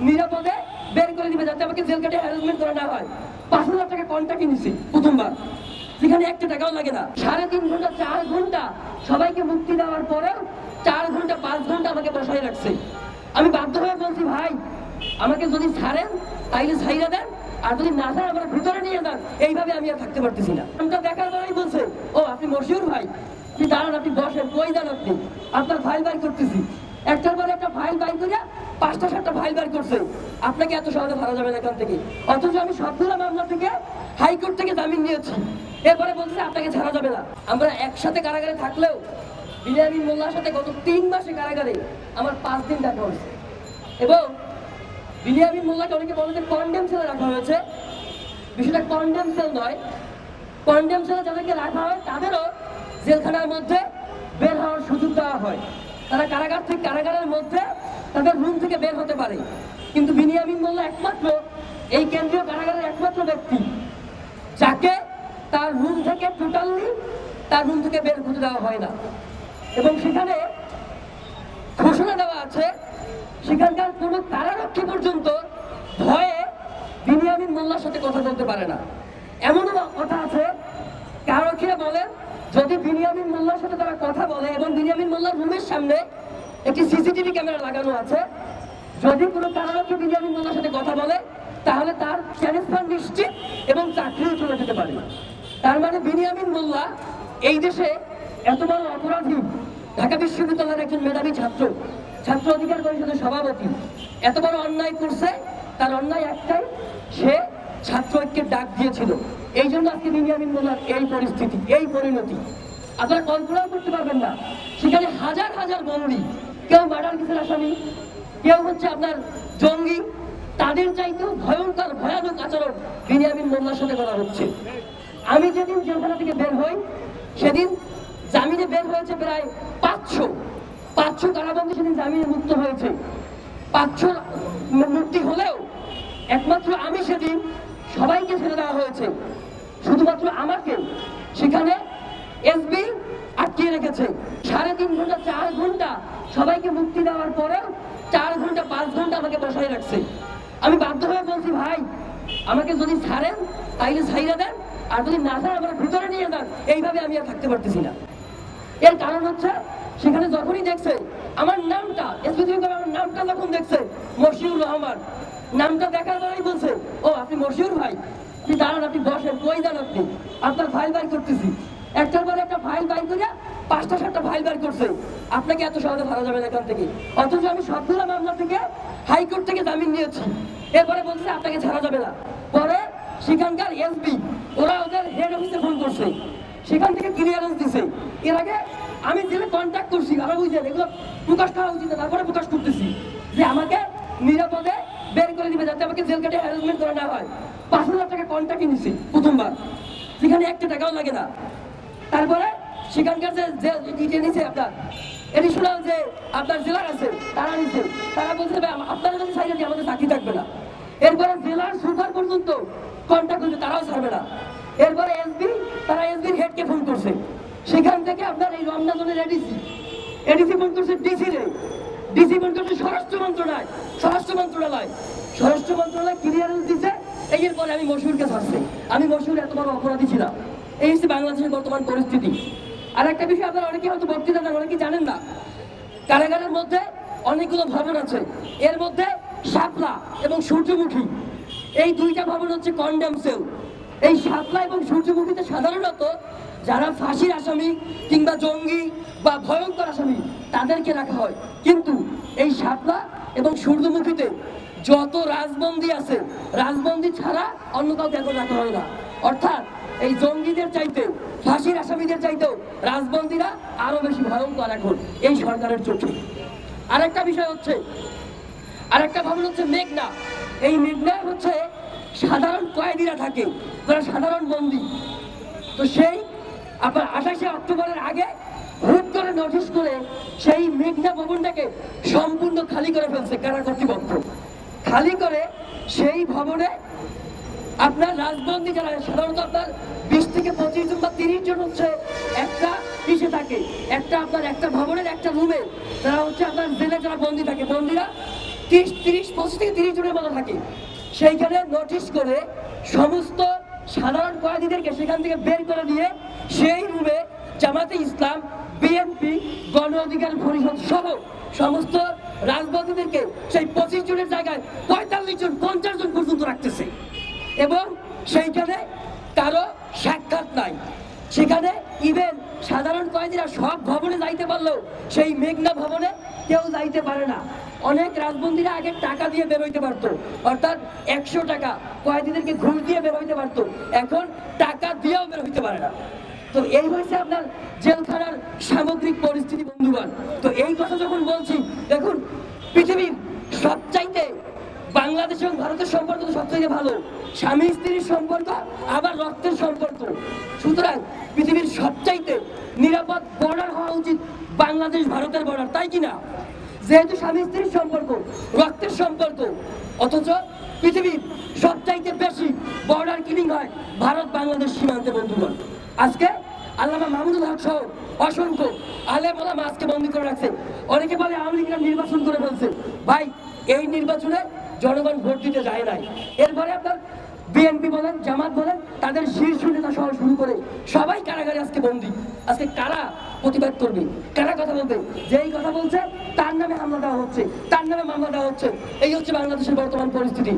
নিরাপদে বের করে দিবে যাতে আমাকে জেল কাটে হ্যারাসমেন্ট করা না হয়। পাঁচ হাজার টাকা কন্ট্যাক্ট নিছি প্রথমবার। যেখানে একটা টাকাও লাগে না। সাড়ে তিন ঘণ্টা, চার ঘণ্টা সবাইকে মুক্তি দেওয়ার পরেও চার ঘণ্টা, পাঁচ ঘণ্টা আমাকে বসাই রাখছে। আমি বাধ্য হয়ে বলছি, ভাই, আমাকে যদি ছাড়েন, তাইলে ছাইরা দেন। আর যদি না ছাড়েন, আমার ভিতরে নিয়ে যান। এইভাবে আমি আর থাকতে পারতেছি না। আমটা দেখার পরেই বলছে, ও, আপনি মশিউর ভাই। আপনি দাঁড়ান, আপনি বসেন। কই দেন আপনি? আপনার ভাই ভাই করতেছি। একটার পরে একটা ফাইল বাই করে পাঁচটা সাতটা ফাইল বের করছে। আপনাকে এত সহজে ধরা যাবে না এখান থেকে। অথচ আমি সবগুলো মামলা থেকে হাইকোর্ট থেকে জামিন নিয়েছি। এরপরে বলছে আপনাকে ছাড়া যাবে না। আমরা একসাথে কারাগারে থাকলেও বিরিয়ানি মোল্লার সাথে গত তিন মাসে কারাগারে আমার পাঁচ দিন দেখা হয়েছে। এবং বিলিয়ামিন মোল্লাকে অনেকে বলে যে কন্ডেম সেলে রাখা হয়েছে। বিষয়টা কন্ডেম সেল নয়। কন্ডেম সেলে যাদেরকে রাখা হয়, তাদেরও জেলখানার মধ্যে বের হওয়ার সুযোগ দেওয়া হয়। তারা কারাগার থেকে, কারাগারের মধ্যে তাদের রুম থেকে বের হতে পারে। কিন্তু বিনিয়ামিন মোল্লা একমাত্র, এই কেন্দ্রীয় কারাগারের একমাত্র ব্যক্তি, যাকে তার রুম থেকে টোটালি তার রুম থেকে বের হতে দেওয়া হয় না। এবং সেখানে ঘোষণা দেওয়া আছে, সেখানকার কোনো কারারক্ষী পর্যন্ত ভয়ে বিনিয়ামিন মোল্লার সাথে কথা বলতে পারে না। এমনও কথা আছে, কারারক্ষীরা বলেন যদি বিনিয়ামিন মোল্লার সাথে তারা কথা বলে এবং বিনিয়ামিন মোল্লার রুমের সামনে একটি সিসিটিভি ক্যামেরা লাগানো আছে, যদি কোনো কারারক্ষী বিনিয়ামিন মোল্লার সাথে কথা বলে, তাহলে তার ট্রান্সফার নিশ্চিত এবং চাকরিও চলে যেতে পারে। তার মানে বিনিয়ামিন মোল্লা এই দেশে এত বড় অপরাধী, ঢাকা বিশ্ববিদ্যালয়ের একজন মেধাবী ছাত্র ছাত্র অধিকার পরিষদের সভাপতি, এত বড় অন্যায় করছে, তার অন্যায় একটাই, সে ছাত্র ঐক্যের ডাক দিয়েছিল। এই জন্য আজকে বিনিয়ামিন মোল্লার এই পরিস্থিতি, এই পরিণতি। আপনারা কল্পনাও করতে পারবেন না। সেখানে হাজার হাজার বন্দি কেউ মার্ডার কেসের আসামি, কেউ হচ্ছে আপনার জঙ্গি, তাদের চাইতেও ভয়ঙ্কর, ভয়ানক আচরণ বিনিয়ামিন মোল্লার সাথে করা হচ্ছে। আমি যেদিন জেলখানা থেকে বের হই, সেদিন জামিনে বের হয়েছে প্রায় পাঁচশো। পাঁচশো কারাবন্দী সেদিন জামিনে মুক্ত হয়েছে। পাঁচশো মুক্তি হলেও একমাত্র আমি সেদিন সবাইকে ছেড়ে দেওয়া হয়েছে। শুধুমাত্র আমাকে সেখানে এসবি আটকিয়ে রেখেছে। সাড়ে তিন ঘণ্টা, চার ঘণ্টা সবাইকে মুক্তি দেওয়ার পরেও চার ঘণ্টা, পাঁচ ঘণ্টা আমাকে বসাই রাখছে। আমি বাধ্য হয়ে বলছি, ভাই, আমাকে যদি ছাড়েন, তাইলে ছাইরা দেন, আর যদি না ছাড়েন আমার ভিতরে নিয়ে যান। এইভাবে আমি আর থাকতে পারতেছি না। এর কারণ হচ্ছে, সেখানে যখনই দেখছে, আমার নামটা স্পেসিফিক আমার নামটা যখন দেখছে, মশিউর রহমান নামটা দেখার পরেই বলছে, ও, আপনি মশিউর ভাই, আপনি দাঁড়ান, আপনি বসেন, কই দেন আপনি? আপনার ফাইল বাই করতেছি। একটার পরে একটা ফাইল বাই করে পাঁচটা, সাতটা ফাইল বাই করছে। আপনাকে এত সহজে ধরা যাবে না এখান থেকে। অথচ আমি সবগুলো মামলা থেকে হাইকোর্ট থেকে জামিন নিয়েছি। এরপরে বলছে, আপনাকে ছাড়া যাবে না। পরে সেখানকার এসপি ওরা ওদের হেড অফিসে ফোন করছে। সেখান থেকে ক্লিয়ারেন্স দিছে। এর আগে আমি জেলে কন্ট্যাক্ট করছি আরও বুঝছেন এগুলো প্রকাশ করা উচিত তারপরে প্রকাশ করতেছি যে আমাকে নিরাপদে যাতে আমাকে জেল কাটে হ্যারাসমেন্ট করা না হয়। পাঁচ হাজার টাকা কন্ট্যাক্ট নিছি, প্রথমবার। সেখানে একটা টাকাও লাগে না। তারপরে সেখানকার যে ইটে নিছে আপনার এডিশনাল যে আপনার জেলার আছে, তারা নিছে। তারা বলছে আপনারা যদি আমাদের চাকরি থাকবে না? এরপরে জেলার সুপার পর্যন্ত কন্ট্যাক্ট করছে তারাও ছাড়বে না। এরপরে এসবি তারা এসবির হেডকে ফোন করছে। সেখান থেকে আপনার এই রমনাজনের এডিসি এডিসি ফোন করছে ডিসি রে। ডিসি করছে স্বরাষ্ট্র মন্ত্রণালয় স্বরাষ্ট্র মন্ত্রণালয়। স্বরাষ্ট্র মন্ত্রণালয় ক্লিয়ারেন্স দিছে এই এরপরে আমি মশুরকে ছাড়ছি। আমি মশুর এত বড় অপরাধী ছিলাম। এই হচ্ছে বাংলাদেশের বর্তমান পরিস্থিতি। আর একটা বিষয় আপনারা অনেকে হয়তো বক্তৃতা দেন অনেকে জানেন না। কারাগারের মধ্যে অনেকগুলো ভবন আছে। এর মধ্যে শাপলা এবং সূর্যমুখী। এই দুইটা ভবন হচ্ছে কন্ডেম সেল এই শাপলা এবং সূর্যমুখীতে সাধারণত যারা ফাঁসির আসামি কিংবা জঙ্গি বা ভয়ঙ্কর আসামি, তাদেরকে রাখা হয়। কিন্তু এই শাপলা এবং সূর্যমুখীতে যত রাজবন্দি আছে, রাজবন্দি ছাড়া অন্য কাউকে এখন রাখা হয় না। অর্থাৎ এই জঙ্গিদের চাইতে, ফাঁসির আসামিদের চাইতেও রাজবন্দিরা আরও বেশি ভয়ঙ্কর এখন এই সরকারের চোখে। আরেকটা বিষয় হচ্ছে, আরেকটা ভবন হচ্ছে মেঘনা। এই মেঘনায় হচ্ছে সাধারণ কয়েদিরা থাকে যারা সাধারণ বন্দী। তো সেই আপনার আঠাশে অক্টোবরের আগে হুট করে নোটিশ করে সেই মেঘনা ভবনটাকে সম্পূর্ণ খালি করে ফেলছে কারা কর্তৃপক্ষ। খালি করে সেই ভবনে আপনার রাজবন্দি যারা, সাধারণত আপনার বিশ থেকে পঁচিশ জন বা তিরিশ জন হচ্ছে একটা পিসে থাকে, একটা আপনার একটা ভবনের একটা রুমে। তারা হচ্ছে আপনার জেলে যারা বন্দি থাকে, বন্দিরা তিরিশ তিরিশ, পঁচিশ থেকে তিরিশ জনের মতো থাকে। সেইখানে নোটিশ করে সমস্ত সাধারণ কয়েদিদেরকে সেখান থেকে বের করে দিয়ে সেই রুমে জামাতে ইসলাম বিএনপি গণ অধিকার পরিষদ সহ সমস্ত রাজনীতিদেরকে সেই পঁচিশ জনের জায়গায় পঁয়তাল্লিশ জন, পঞ্চাশ জন পর্যন্ত রাখতেছে। এবং সেইখানে কারও সাক্ষাৎ নাই। সেখানে ইভেন সাধারণ কয়েদিরা সব ভবনে যাইতে পারলেও সেই মেঘনা ভবনে কেউ যাইতে পারে না। অনেক রাজবন্দীরা আগে টাকা দিয়ে বেরোইতে পারতো, অর্থাৎ একশো টাকা কয়েদিদেরকে ঘুষ দিয়ে বেরোইতে পারতো। এখন টাকা দিয়েও বের হইতে পারে না। তো এই হয়েছে আপনার জেলখানার সামগ্রিক পরিস্থিতি, বন্ধুগণ। তো এই কথা যখন বলছি, দেখুন, পৃথিবীর সবচাইতে বাংলাদেশ এবং ভারতের সম্পর্ক তো সবথেকে ভালো। স্বামী, স্ত্রীর সম্পর্ক, আবার রক্তের সম্পর্ক। সুতরাং পৃথিবীর সবচাইতে নিরাপদ বর্ডার হওয়া উচিত বাংলাদেশ, ভারতের বর্ডার তাই কি না? যেহেতু স্বামী, স্ত্রীর সম্পর্ক, রক্তের সম্পর্ক, অথচ পৃথিবীর সবচাইতে বেশি বর্ডার কিলিং হয় ভারত, বাংলাদেশ সীমান্তে বন্ধুগণ। আজকে আল্লামা মাহমুদুল হক সহ অসংখ্য আলেম ওলামা আজকে বন্দী করে রাখছে। অনেকে বলে আওয়ামী লীগরা নির্বাচন করে ফেলছে। ভাই, এই নির্বাচনে জনগণ ভোট দিতে যায় নাই। এরপরে আপনার বিএনপি বলেন, জামাত বলেন, তাদের শীর্ষ নেতা সহ শুরু করে সবাই কারাগারে আজকে বন্দী। আজকে কারা প্রতিবাদ করবে? কারা কথা বলবে? যেই কথা বলছে, তার নামে হামলা দেওয়া হচ্ছে, তার নামে মামলা দেওয়া হচ্ছে। এই হচ্ছে বাংলাদেশের বর্তমান পরিস্থিতি।